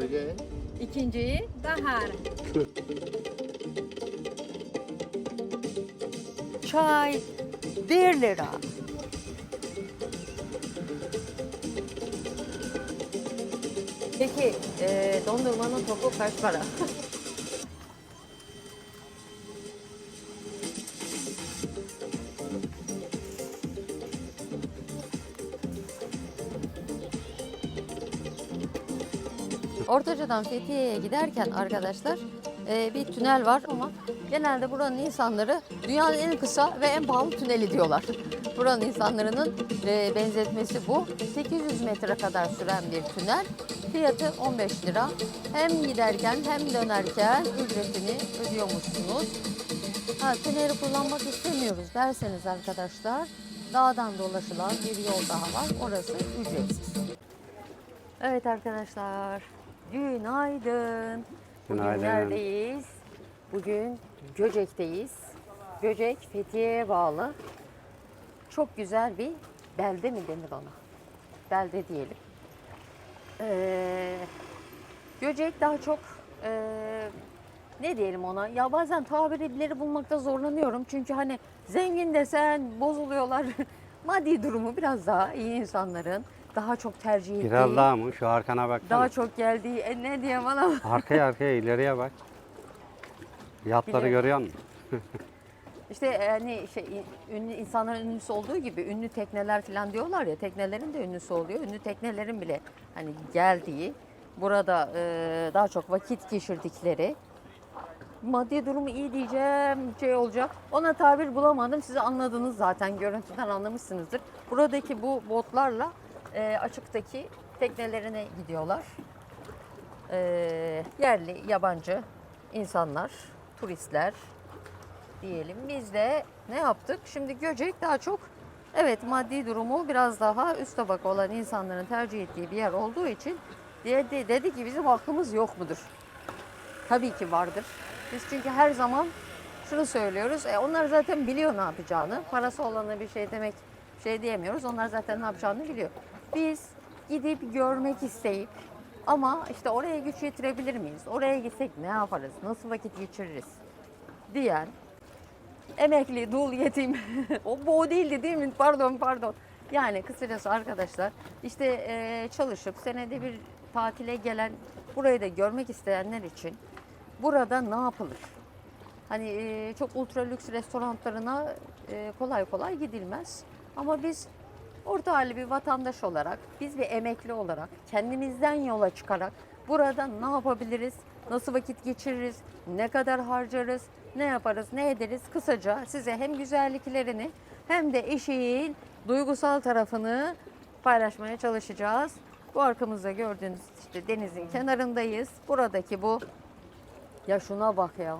bölge. İkinciyi bahar. Çay 1 lira. Peki e, dondurmanın topu kaç para? Ortaca'dan Fethiye'ye giderken arkadaşlar e, bir tünel var ama genelde buranın insanları dünyanın en kısa ve en pahalı tüneli diyorlar. Buranın insanların e, benzetmesi bu. 800 metre kadar süren bir tünel. Fiyatı 15 lira. Hem giderken hem dönerken ücretini ödüyormuşsunuz. Ha, tüneli kullanmak istemiyoruz derseniz arkadaşlar dağdan dolaşılan bir yol daha var. Orası ücretsiz. Evet arkadaşlar, günaydın. Bugün Günaydın. neredeyiz? Bugün Göcek'teyiz. Göcek Fethiye'ye bağlı. Çok güzel bir belde mi denir ona? Belde diyelim. Ee, Göcek daha çok ee, ne diyelim ona? Ya bazen tabirleri bulmakta zorlanıyorum. Çünkü hani zengin desen bozuluyorlar. Maddi durumu biraz daha iyi insanların daha çok tercih ettiği. Biraz daha mı? Şu arkana bak. Daha çok geldiği e, ne diye bana Arkaya arkaya ileriye bak. Yatları Biliyorum. görüyor musun? işte e, hani şey ünlü insanların ünlüsü olduğu gibi ünlü tekneler falan diyorlar ya teknelerin de ünlüsü oluyor. Ünlü teknelerin bile hani geldiği burada e, daha çok vakit geçirdikleri maddi durumu iyi diyeceğim şey olacak. Ona tabir bulamadım. Siz anladınız zaten görüntüden anlamışsınızdır. Buradaki bu botlarla e, açıktaki teknelerine gidiyorlar. E, yerli, yabancı insanlar, turistler diyelim. Biz de ne yaptık? Şimdi Göcek daha çok evet maddi durumu biraz daha üst tabaka olan insanların tercih ettiği bir yer olduğu için dedi, dedi ki bizim hakkımız yok mudur? Tabii ki vardır. Biz çünkü her zaman şunu söylüyoruz. E, onlar zaten biliyor ne yapacağını. Parası olana bir şey demek şey diyemiyoruz. Onlar zaten ne yapacağını biliyor. Biz gidip görmek isteyip ama işte oraya güç yetirebilir miyiz? Oraya gitsek ne yaparız? Nasıl vakit geçiririz? diyen emekli, dul, yetim. o bu değildi değil mi? Pardon, pardon. Yani kısacası arkadaşlar işte eee, çalışıp senede bir tatile gelen, burayı da görmek isteyenler için burada ne yapılır? Hani eee, çok ultra lüks restoranlarına eee, kolay kolay gidilmez. Ama biz orta halli bir vatandaş olarak, biz bir emekli olarak, kendimizden yola çıkarak burada ne yapabiliriz, nasıl vakit geçiririz, ne kadar harcarız, ne yaparız, ne ederiz kısaca size hem güzelliklerini hem de eşiğin duygusal tarafını paylaşmaya çalışacağız. Bu arkamızda gördüğünüz işte denizin kenarındayız. Buradaki bu ya şuna bak ya.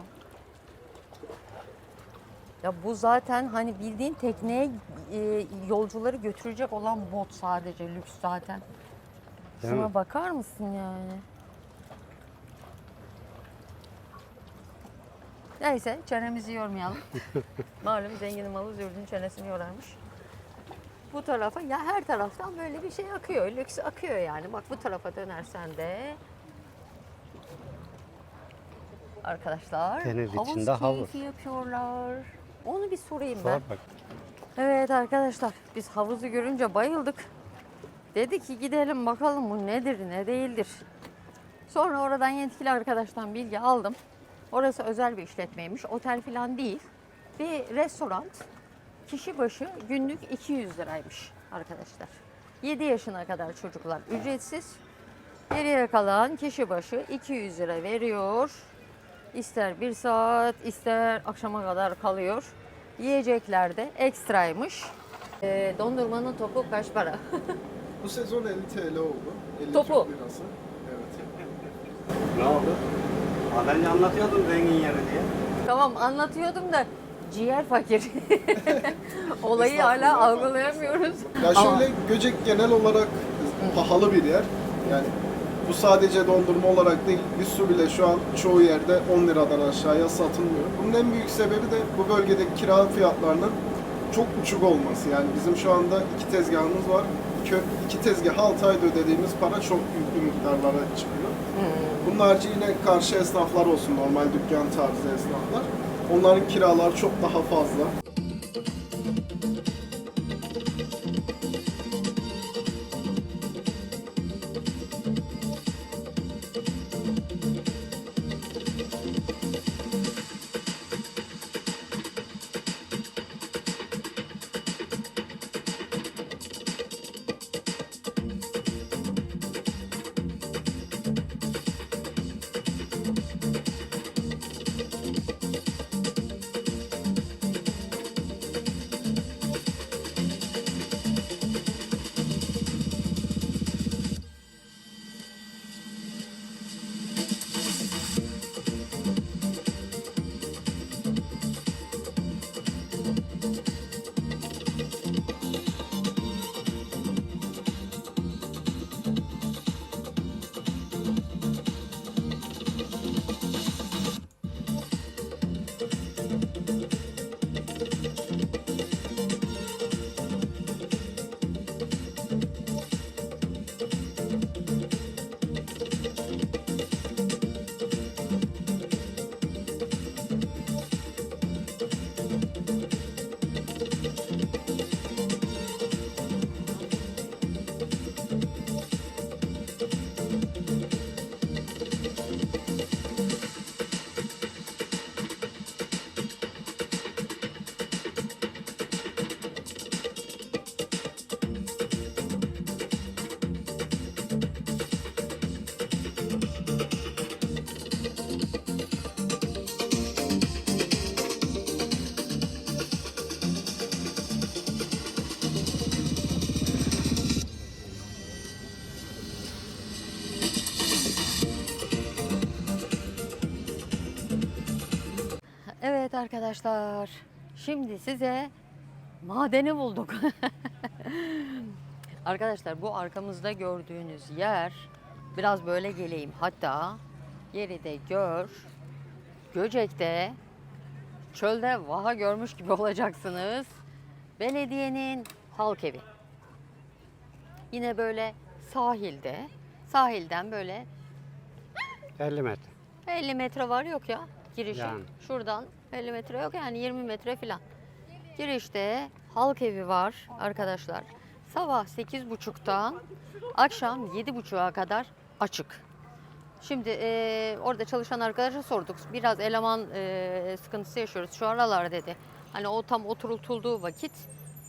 Ya bu zaten hani bildiğin tekneye e, yolcuları götürecek olan bot sadece lüks zaten. Değil Şuna mi? bakar mısın yani? Neyse çenemizi yormayalım. Malum zenginin malı zürdün çenesini yorarmış. Bu tarafa ya her taraftan böyle bir şey akıyor. Lüks akıyor yani. Bak bu tarafa dönersen de arkadaşlar Deniz havuz içinde havuz. keyfi yapıyorlar. Onu bir sorayım Sor ben. bak. Evet arkadaşlar biz havuzu görünce bayıldık. Dedi ki gidelim bakalım bu nedir ne değildir. Sonra oradan yetkili arkadaştan bilgi aldım. Orası özel bir işletmeymiş. Otel falan değil. Bir restoran. Kişi başı günlük 200 liraymış arkadaşlar. 7 yaşına kadar çocuklar ücretsiz. Geriye kalan kişi başı 200 lira veriyor. İster bir saat, ister akşama kadar kalıyor. Yiyecekler de ekstraymış. Ee, dondurmanın topu kaç para? Bu sezon 50 TL oldu. 50 Topu. Türk lirası. Evet. Ne oldu? Az önce anlatıyordun zengin yeri diye. tamam anlatıyordum da ciğer fakir. Olayı hala Estağfurullah. algılayamıyoruz. Ya Ama- şöyle Göcek genel olarak pahalı bir yer. Yani bu sadece dondurma olarak değil, bir su bile şu an çoğu yerde 10 liradan aşağıya satılmıyor. Bunun en büyük sebebi de bu bölgedeki kira fiyatlarının çok uçuk olması. Yani bizim şu anda iki tezgahımız var. kö, iki tezgah 6 ayda ödediğimiz para çok büyük miktarlara çıkıyor. Bunun harici yine karşı esnaflar olsun, normal dükkan tarzı esnaflar. Onların kiraları çok daha fazla. arkadaşlar. Şimdi size madeni bulduk. arkadaşlar bu arkamızda gördüğünüz yer biraz böyle geleyim. Hatta yeri de gör. Göcek'te çölde vaha görmüş gibi olacaksınız. Belediyenin halk evi. Yine böyle sahilde. Sahilden böyle 50 metre. 50 metre var yok ya girişi. Yani. Şuradan 50 metre yok yani 20 metre falan. Girişte halk evi var arkadaşlar. Sabah 8.30'dan akşam 7.30'a kadar açık. Şimdi eee, orada çalışan arkadaşa sorduk. Biraz eleman eee, sıkıntısı yaşıyoruz şu aralar dedi. Hani o tam oturultulduğu vakit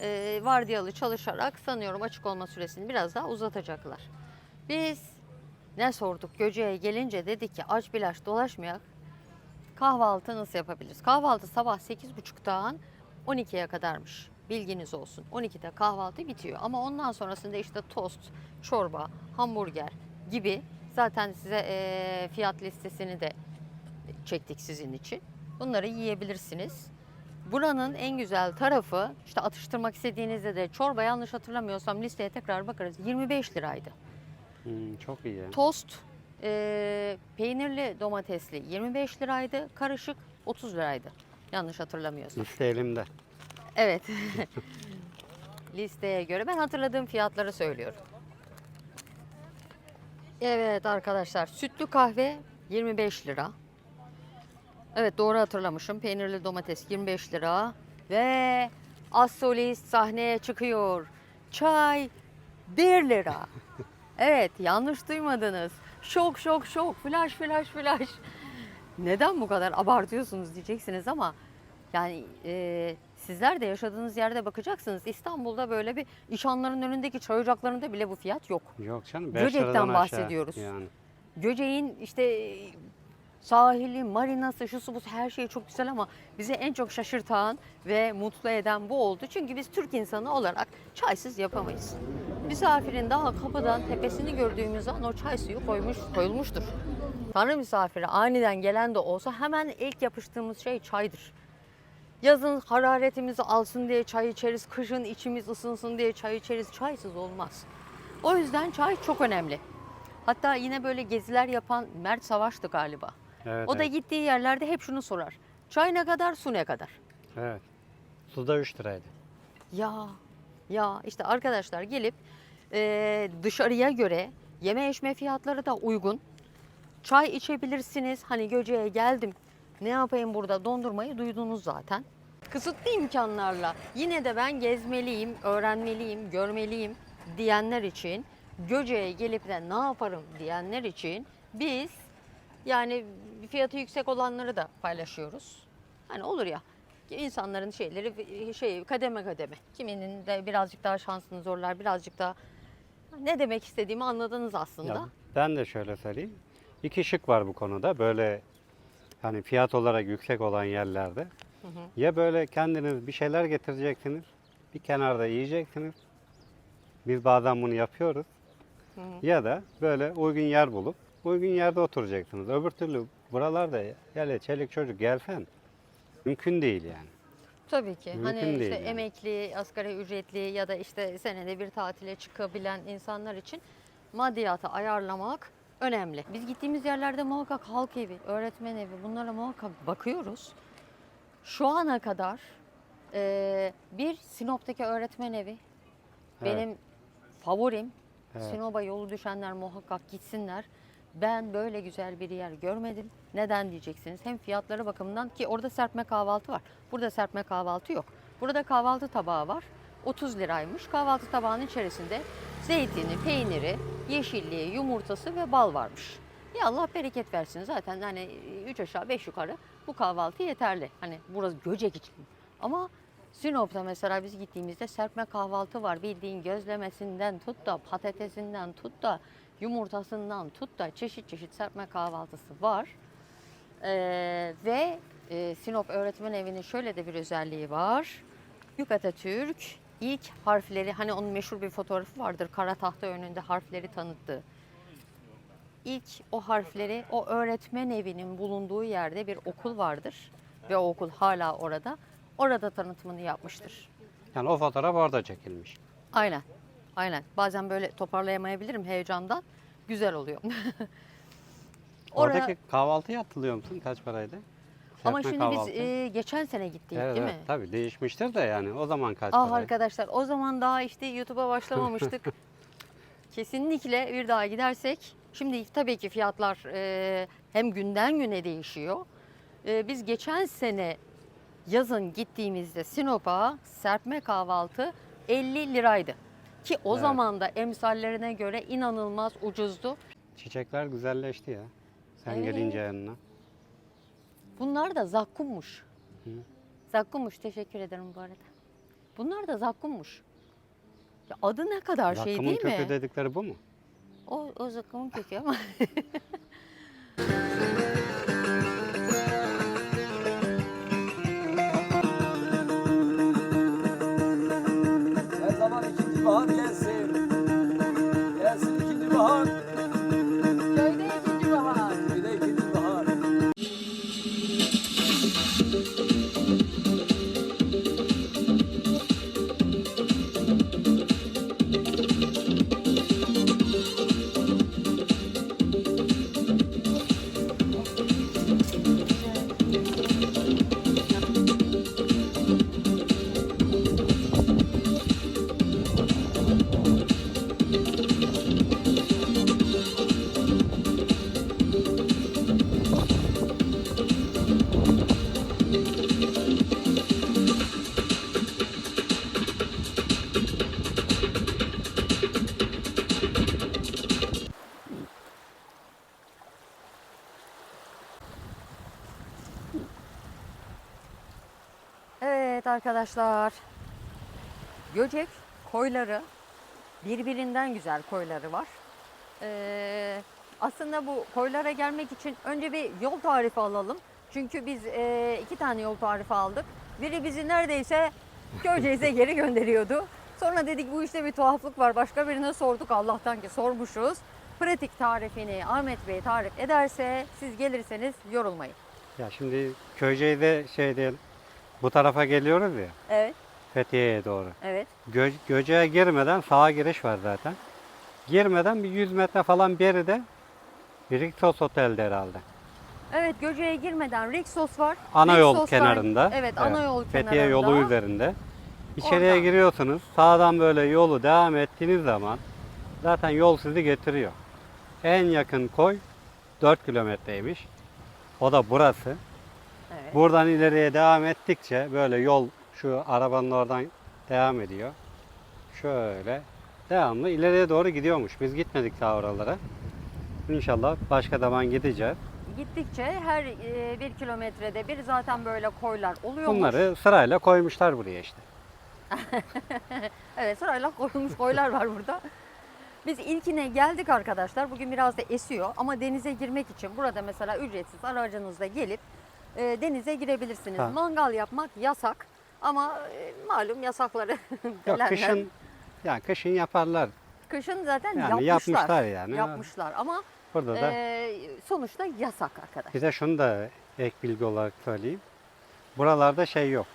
eee vardiyalı çalışarak sanıyorum açık olma süresini biraz daha uzatacaklar. Biz ne sorduk Göce'ye gelince dedik ki aç bilaç dolaşmayak. Kahvaltı nasıl yapabiliriz? Kahvaltı sabah 8.30'dan 12'ye kadarmış. Bilginiz olsun. 12'de kahvaltı bitiyor. Ama ondan sonrasında işte tost, çorba, hamburger gibi zaten size eee, fiyat listesini de çektik sizin için. Bunları yiyebilirsiniz. Buranın en güzel tarafı işte atıştırmak istediğinizde de çorba yanlış hatırlamıyorsam listeye tekrar bakarız 25 liraydı. Hmm, çok iyi. Tost e, peynirli domatesli 25 liraydı. Karışık 30 liraydı. Yanlış hatırlamıyorsam. Liste elimde. Evet. Listeye göre ben hatırladığım fiyatları söylüyorum. Evet arkadaşlar sütlü kahve 25 lira. Evet doğru hatırlamışım. Peynirli domates 25 lira. Ve az solist sahneye çıkıyor. Çay 1 lira. Evet yanlış duymadınız. Şok şok şok flash flash flash. Neden bu kadar abartıyorsunuz diyeceksiniz ama yani e, sizler de yaşadığınız yerde bakacaksınız. İstanbul'da böyle bir işanların önündeki çay ocaklarında bile bu fiyat yok. Yok canım. Göcek'ten bahsediyoruz. Yani. Göceğin işte sahili, marinası, şusu bu her şey çok güzel ama bizi en çok şaşırtan ve mutlu eden bu oldu. Çünkü biz Türk insanı olarak çaysız yapamayız. Misafirin daha kapıdan tepesini gördüğümüz an o çay suyu koymuş, koyulmuştur. Tanrı misafiri aniden gelen de olsa hemen ilk yapıştığımız şey çaydır. Yazın hararetimizi alsın diye çay içeriz, kışın içimiz ısınsın diye çay içeriz. Çaysız olmaz. O yüzden çay çok önemli. Hatta yine böyle geziler yapan Mert Savaş'tı galiba. Evet, O da evet. gittiği yerlerde hep şunu sorar. Çay ne kadar, su ne kadar? evet. Suda 3 liraydı. Ya, ya işte arkadaşlar gelip Ee, dışarıya göre yeme içme fiyatları da uygun. Çay içebilirsiniz. Hani Göce'ye geldim. Ne yapayım burada dondurmayı duydunuz zaten. Kısıtlı imkanlarla yine de ben gezmeliyim, öğrenmeliyim, görmeliyim diyenler için Göce'ye gelip de ne yaparım diyenler için biz yani fiyatı yüksek olanları da paylaşıyoruz. Hani olur ya insanların şeyleri şey kademe kademe. Kiminin de birazcık daha şansını zorlar, birazcık daha ne demek istediğimi anladınız aslında. Ya ben de şöyle söyleyeyim. İki şık var bu konuda. Böyle hani fiyat olarak yüksek olan yerlerde. Ya böyle kendiniz bir şeyler getireceksiniz. Bir kenarda yiyeceksiniz. Biz bazen bunu yapıyoruz. Ya da böyle uygun yer bulup uygun yerde oturacaksınız. Öbür türlü buralarda hele çelik çocuk gelsen mümkün değil yani. Tabii ki. Mümkün hani işte yani. emekli, asgari ücretli ya da işte senede bir tatile çıkabilen insanlar için maddiyatı ayarlamak önemli. Biz gittiğimiz yerlerde muhakkak halk evi, öğretmen evi bunlara muhakkak bakıyoruz. Şu ana kadar eee, bir Sinop'taki öğretmen evi benim favorim. Evet. Sinop'a yolu düşenler muhakkak gitsinler. Ben böyle güzel bir yer görmedim. Neden diyeceksiniz? Hem fiyatları bakımından ki orada serpme kahvaltı var. Burada serpme kahvaltı yok. Burada kahvaltı tabağı var. 30 liraymış. Kahvaltı tabağının içerisinde zeytini, peyniri, yeşilliği, yumurtası ve bal varmış. Ya Allah bereket versin. Zaten hani 3 aşağı 5 yukarı bu kahvaltı yeterli. Hani burası Göcek için. Ama Sinop'ta mesela biz gittiğimizde serpme kahvaltı var. Bildiğin gözlemesinden tut da patatesinden tut da yumurtasından tut da çeşit çeşit serpme kahvaltısı var. Ee, ve e, Sinop Öğretmen Evi'nin şöyle de bir özelliği var. Büyük Atatürk ilk harfleri hani onun meşhur bir fotoğrafı vardır kara tahta önünde harfleri tanıttığı. İlk o harfleri o öğretmen evinin bulunduğu yerde bir okul vardır ve o okul hala orada. Orada tanıtımını yapmıştır. Yani o fotoğraf orada çekilmiş. Aynen. Aynen. Bazen böyle toparlayamayabilirim heyecandan. Güzel oluyor. Oraya- Oradaki kahvaltıya hatırlıyor musun? Kaç paraydı? Ama Serpme şimdi kahvaltı. biz e, geçen sene gittik evet, değil evet, mi? tabii değişmiştir de yani o zaman kaç Ah paraydı? arkadaşlar o zaman daha işte YouTube'a başlamamıştık. Kesinlikle bir daha gidersek. Şimdi tabii ki fiyatlar e, hem günden güne değişiyor. E, biz geçen sene yazın gittiğimizde Sinop'a serpme kahvaltı 50 liraydı. Ki o Evet. zaman da emsallerine göre inanılmaz ucuzdu. Çiçekler güzelleşti ya. Sen Evet. gelince yanına. Bunlar da zakkummuş. Zakkummuş teşekkür ederim bu arada. Bunlar da zakkummuş. Ya adı ne kadar şey Zakkumun değil kökü mi? dedikleri bu mu? O, o zakkumun kökü ama. Oh. Evet arkadaşlar. Göcek koyları birbirinden güzel koyları var. Ee, aslında bu koylara gelmek için önce bir yol tarifi alalım. Çünkü biz e, iki tane yol tarifi aldık. Biri bizi neredeyse Köyceğiz'e geri gönderiyordu. Sonra dedik bu işte bir tuhaflık var. Başka birine sorduk Allah'tan ki sormuşuz. Pratik tarifini Ahmet Bey tarif ederse siz gelirseniz yorulmayın. Ya şimdi Köyceğiz'de şey diyelim. Bu tarafa geliyoruz ya. Evet, Fethiye'ye doğru. evet. Gö Göce'ye girmeden sağa giriş var zaten. Girmeden bir 100 metre falan beride Riksos Otel'de herhalde. Evet Göce'ye girmeden Rixos var. Ana yol Rixos var. kenarında. Evet, ana yol Fethiye kenarında. yolu üzerinde. İçeriye Oradan. giriyorsunuz. Sağdan böyle yolu devam ettiğiniz zaman Zaten yol sizi getiriyor. En yakın koy 4 kilometreymiş. O da burası. Evet. Buradan ileriye devam ettikçe böyle yol şu arabanın oradan devam ediyor. Şöyle devamlı ileriye doğru gidiyormuş. Biz gitmedik daha oralara. İnşallah başka zaman gideceğiz. Gittikçe her e, bir kilometrede bir zaten böyle koylar oluyormuş. Bunları sırayla koymuşlar buraya işte. Evet sırayla koyulmuş koylar var burada. Biz ilkine geldik arkadaşlar. Bugün biraz da esiyor ama denize girmek için burada mesela ücretsiz aracınızla gelip e, denize girebilirsiniz. Ha. Mangal yapmak yasak ama e, malum yasakları Yok bilenler- kışın yani kışın yaparlar. kışın zaten Yani yapmışlar. yapmışlar yani. Yapmışlar ama Burada da e, sonuçta yasak arkadaşlar. bir de şunu da ek bilgi olarak söyleyeyim. Buralarda şey yok.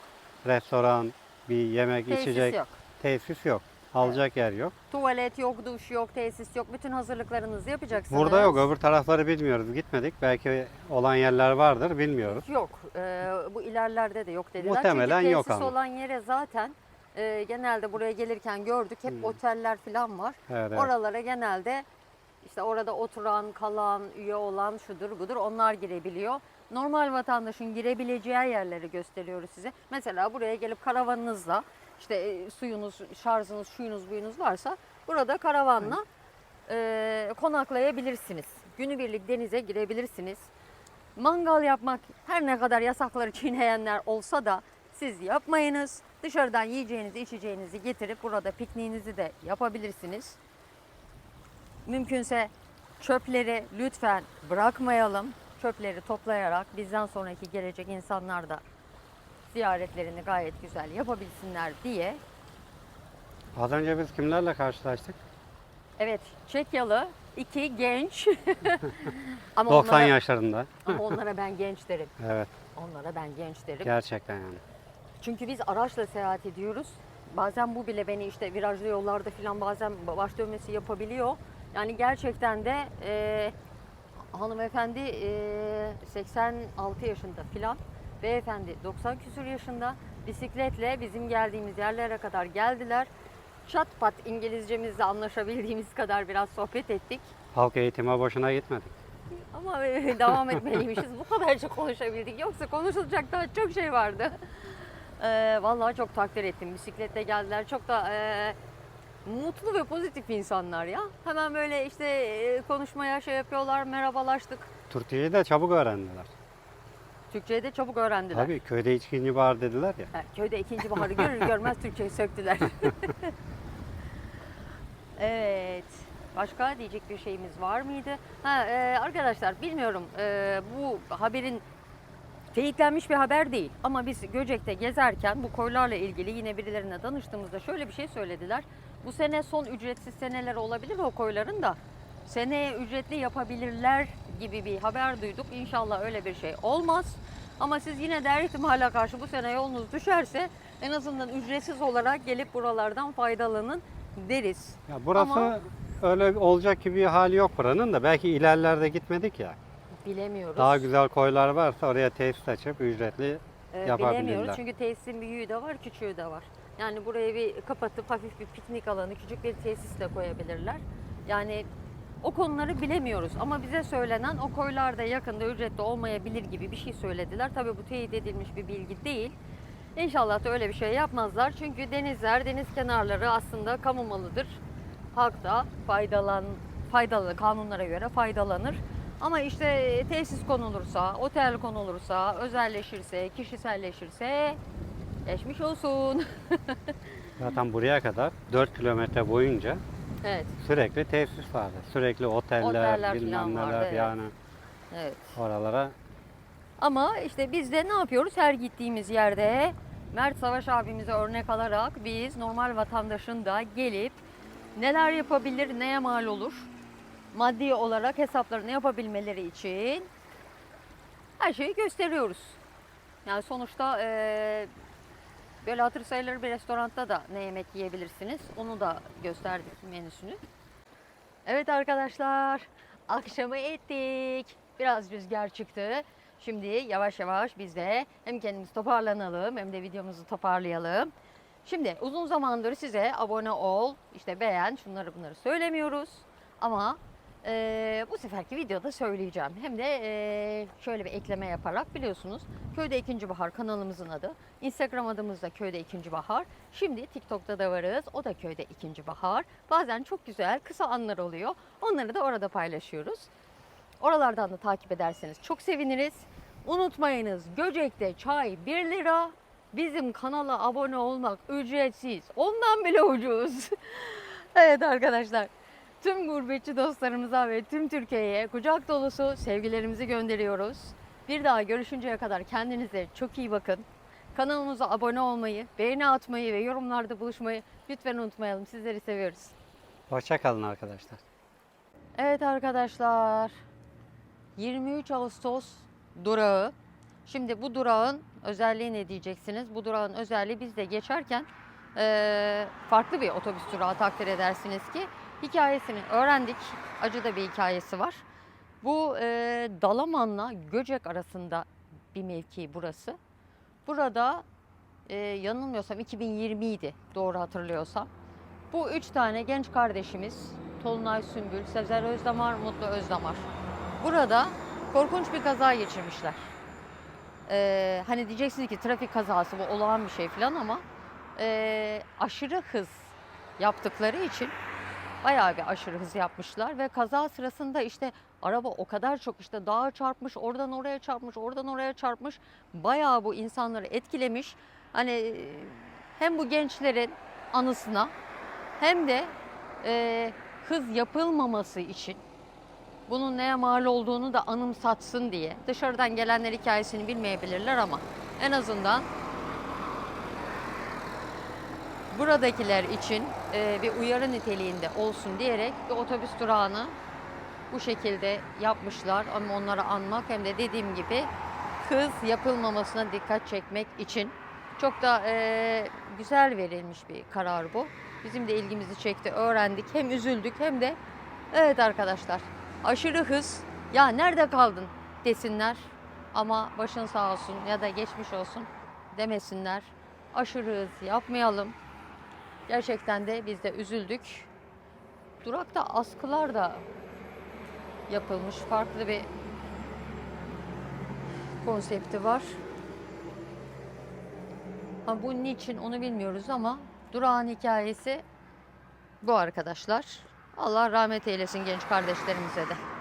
Restoran, bir yemek, Tesis içecek, yok. tesis yok. Alacak yer yok. Tuvalet yok, duş yok, tesis yok. Bütün hazırlıklarınızı yapacaksınız. Burada yok. Öbür tarafları bilmiyoruz. Gitmedik. Belki olan yerler vardır. Bilmiyoruz. Yok. Ee, bu ilerlerde de yok dediler. Muhtemelen Çünkü yok tesis ama. olan yere zaten e, genelde buraya gelirken gördük. Hep Hmm. oteller falan var. Evet, evet. Oralara genelde işte orada oturan, kalan, üye olan şudur budur onlar girebiliyor. Normal vatandaşın girebileceği yerleri gösteriyoruz size. Mesela buraya gelip karavanınızla işte e, suyunuz, şarjınız, şuyunuz, buyunuz varsa burada karavanla e, konaklayabilirsiniz. Günübirlik denize girebilirsiniz. Mangal yapmak her ne kadar yasakları çiğneyenler olsa da siz yapmayınız. Dışarıdan yiyeceğinizi, içeceğinizi getirip burada pikniğinizi de yapabilirsiniz. Mümkünse çöpleri lütfen bırakmayalım. Çöpleri toplayarak bizden sonraki gelecek insanlar da ziyaretlerini gayet güzel yapabilsinler diye. Az önce biz kimlerle karşılaştık? Evet, Çekyalı iki genç. ama 90 onlara, yaşlarında. ama onlara ben genç derim. Evet. Onlara ben genç derim. Gerçekten yani. Çünkü biz araçla seyahat ediyoruz. Bazen bu bile beni işte virajlı yollarda falan bazen baş dönmesi yapabiliyor. Yani gerçekten de e, hanımefendi e, 86 yaşında falan. Beyefendi 90 küsur yaşında bisikletle bizim geldiğimiz yerlere kadar geldiler. Çat pat İngilizcemizle anlaşabildiğimiz kadar biraz sohbet ettik. Halk eğitime boşuna gitmedik. Ama e, devam etmeliymişiz. Bu kadarca konuşabildik. Yoksa konuşulacak daha çok şey vardı. Ee, vallahi çok takdir ettim. Bisikletle geldiler. Çok da e, mutlu ve pozitif insanlar ya. Hemen böyle işte e, konuşmaya şey yapıyorlar. Merhabalaştık. Türkçeyi de çabuk öğrendiler. Türkçeyi de çabuk öğrendiler. Tabii köyde ikinci bahar dediler ya. Ha, köyde ikinci baharı görür görmez Türkçeyi söktüler. evet. Başka diyecek bir şeyimiz var mıydı? Ha, e, arkadaşlar bilmiyorum e, bu haberin teyitlenmiş bir haber değil. Ama biz Göcek'te gezerken bu koylarla ilgili yine birilerine danıştığımızda şöyle bir şey söylediler. Bu sene son ücretsiz seneler olabilir o koyların da. Seneye ücretli yapabilirler gibi bir haber duyduk. İnşallah öyle bir şey olmaz. Ama siz yine de her ihtimale karşı bu sene yolunuz düşerse en azından ücretsiz olarak gelip buralardan faydalanın deriz. Ya burası Ama- öyle olacak gibi bir hali yok buranın da. Belki ilerlerde gitmedik ya. Bilemiyoruz. Daha güzel koylar varsa oraya tesis açıp ücretli Ee, yapabilirler. bilemiyoruz çünkü tesisin büyüğü de var, küçüğü de var. Yani burayı bir kapatıp hafif bir piknik alanı, küçük bir tesis de koyabilirler. Yani o konuları bilemiyoruz ama bize söylenen o koylarda yakında ücretli olmayabilir gibi bir şey söylediler. Tabii bu teyit edilmiş bir bilgi değil. İnşallah da öyle bir şey yapmazlar. Çünkü denizler, deniz kenarları aslında kamu malıdır. Halk da faydalan, faydalı kanunlara göre faydalanır. Ama işte tesis konulursa, otel konulursa, özelleşirse, kişiselleşirse geçmiş olsun. Zaten buraya kadar 4 kilometre boyunca evet, sürekli tesis vardı. Sürekli oteller, Oteller bilmem falan neler vardı, evet. yani evet. oralara Ama işte biz de ne yapıyoruz? Her gittiğimiz yerde Mert Savaş abimize örnek alarak biz normal vatandaşın da gelip neler yapabilir, neye mal olur, maddi olarak hesaplarını yapabilmeleri için her şeyi gösteriyoruz. Yani sonuçta eee, böyle hatır sayılır bir restoranda da ne yemek yiyebilirsiniz onu da gösterdik menüsünü. Evet arkadaşlar, akşamı ettik. Biraz rüzgar çıktı. Şimdi yavaş yavaş biz de hem kendimiz toparlanalım hem de videomuzu toparlayalım. Şimdi uzun zamandır size abone ol, işte beğen, şunları bunları söylemiyoruz. Ama eee, bu seferki videoda söyleyeceğim. Hem de eee, şöyle bir ekleme yaparak biliyorsunuz Köyde İkinci Bahar kanalımızın adı. Instagram adımız da Köyde İkinci Bahar. Şimdi TikTok'ta da varız. O da Köyde İkinci Bahar. Bazen çok güzel kısa anlar oluyor. Onları da orada paylaşıyoruz. Oralardan da takip ederseniz çok seviniriz. Unutmayınız Göcek'te çay 1 lira. Bizim kanala abone olmak ücretsiz. Ondan bile ucuz. evet arkadaşlar. Tüm gurbetçi dostlarımıza ve tüm Türkiye'ye kucak dolusu sevgilerimizi gönderiyoruz. Bir daha görüşünceye kadar kendinize çok iyi bakın. Kanalımıza abone olmayı, beğeni atmayı ve yorumlarda buluşmayı lütfen unutmayalım. Sizleri seviyoruz. Hoşça kalın arkadaşlar. Evet arkadaşlar. 23 Ağustos durağı. Şimdi bu durağın özelliği ne diyeceksiniz? Bu durağın özelliği biz de geçerken eee, farklı bir otobüs durağı takdir edersiniz ki hikayesini öğrendik. Acı da bir hikayesi var. Bu eee, Dalaman'la Göcek arasında bir mevki burası. Burada eee, yanılmıyorsam 2020 idi doğru hatırlıyorsam. Bu üç tane genç kardeşimiz Tolunay Sümbül, Sezer Özdamar, Mutlu Özdamar. Burada korkunç bir kaza geçirmişler. Ee, hani diyeceksiniz ki trafik kazası bu olağan bir şey falan ama ee, aşırı hız yaptıkları için bayağı bir aşırı hız yapmışlar ve kaza sırasında işte araba o kadar çok işte dağa çarpmış, oradan oraya çarpmış, oradan oraya çarpmış. Bayağı bu insanları etkilemiş. Hani ee, hem bu gençlerin anısına hem de e, hız yapılmaması için bunun neye mal olduğunu da anımsatsın diye. Dışarıdan gelenler hikayesini bilmeyebilirler ama en azından buradakiler için e, bir uyarı niteliğinde olsun diyerek bir otobüs durağını bu şekilde yapmışlar. Ama onları anmak hem de dediğim gibi hız yapılmamasına dikkat çekmek için çok da e, güzel verilmiş bir karar bu. Bizim de ilgimizi çekti, öğrendik. Hem üzüldük hem de evet arkadaşlar aşırı hız ya nerede kaldın desinler ama başın sağ olsun ya da geçmiş olsun demesinler. Aşırı hız yapmayalım. Gerçekten de biz de üzüldük. Durakta askılar da yapılmış. Farklı bir konsepti var. Ha, bu niçin onu bilmiyoruz ama durağın hikayesi bu arkadaşlar. Allah rahmet eylesin genç kardeşlerimize de.